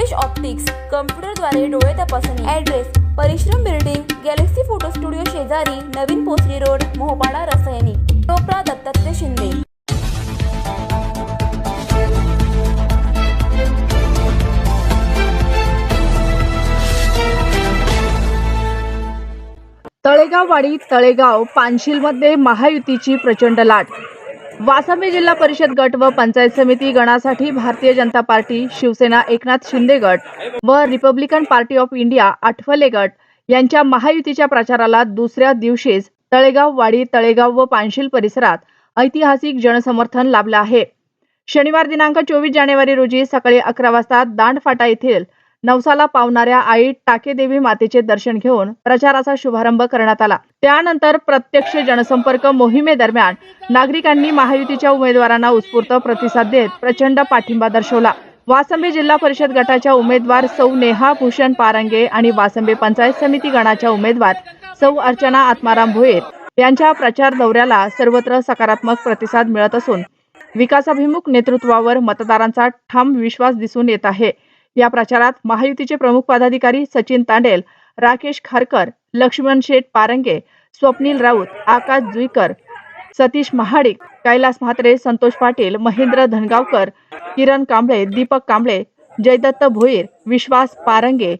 Rupesh optics कम्प्युटरद्वारे डोळे तपासणी. Address परिश्रम बिल्डिंग गॅलेक्सी फोटो स्टुडिओ शेजारी नवीन पोसरी रोड मोहपाडा रसायनी. टोपरा दत्तात्रय शिंदे. तळेगाववाडी तळेगाव पानशिलमध्ये महायुतीची प्रचंड लाट. वासामी जिल्हा परिषद गट व पंचायत समिती गणासाठी भारतीय जनता पार्टी शिवसेना एकनाथ शिंदे गट व Republican party of India Athawale गट यांच्या महायुतीच्या प्रचाराला दुसऱ्या दिवशीच तळेगाव वाडी तळेगाव व पानशील परिसरात ऐतिहासिक जनसमर्थन लाभलं आहे. शनिवार दिनांक चोवीस जानेवारी रोजी सकाळी अकरा वाजता दांडफाटा येथील नवसाला पावणाऱ्या आई टाकेदेवी मातेचे दर्शन घेऊन प्रचाराचा शुभारंभ करण्यात आला. त्यानंतर प्रत्यक्ष जनसंपर्क मोहिमेदरम्यान नागरिकांनी महायुतीच्या उमेदवारांना उत्स्फूर्त प्रतिसाद देत प्रचंड पाठिंबा दर्शवला. वासंबे जिल्हा परिषद गटाच्या उमेदवार सौ नेहा भूषण पारंगे आणि वासंबे पंचायत समिती गणाच्या उमेदवार सौ अर्चना आत्माराम भोईर यांच्या प्रचार दौऱ्याला सर्वत्र सकारात्मक प्रतिसाद मिळत असून विकासाभिमुख नेतृत्वावर मतदारांचा ठाम विश्वास दिसून येत आहे. या प्रचारात महायुतीचे प्रमुख पदाधिकारी सचिन तांडेल राकेश खारकर लक्ष्मण शेठ पारंगे स्वप्नील राऊत आकाश जुईकर सतीश महाडिक कैलास म्हात्रे संतोष पाटील महेंद्र धनगावकर किरण कांबळे दीपक कांबळे जयदत्त भोईर विश्वास पारंगे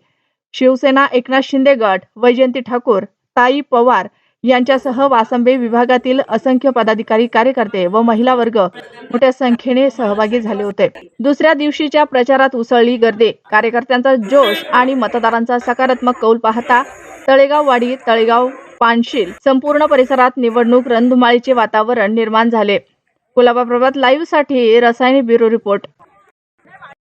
शिवसेना एकनाथ शिंदे गट वैजयंती ठाकूर ताई पवार यांच्यासह वासंबे विभागातील असंख्य पदाधिकारी कार्यकर्ते व महिला वर्ग मोठ्या संख्येने सहभागी झाले होते. दुसऱ्या दिवशीच्या प्रचारात उसळली गर्दी. कार्यकर्त्यांचा जोश आणि मतदारांचा सकारात्मक कौल पाहता तळेगाव वाडी तळेगाव पानशील संपूर्ण परिसरात निवडणूक रणधुमाळीचे वातावरण निर्माण झाले. कुलाबा प्रभात लाईव्हसाठी रसायनी ब्युरो रिपोर्ट.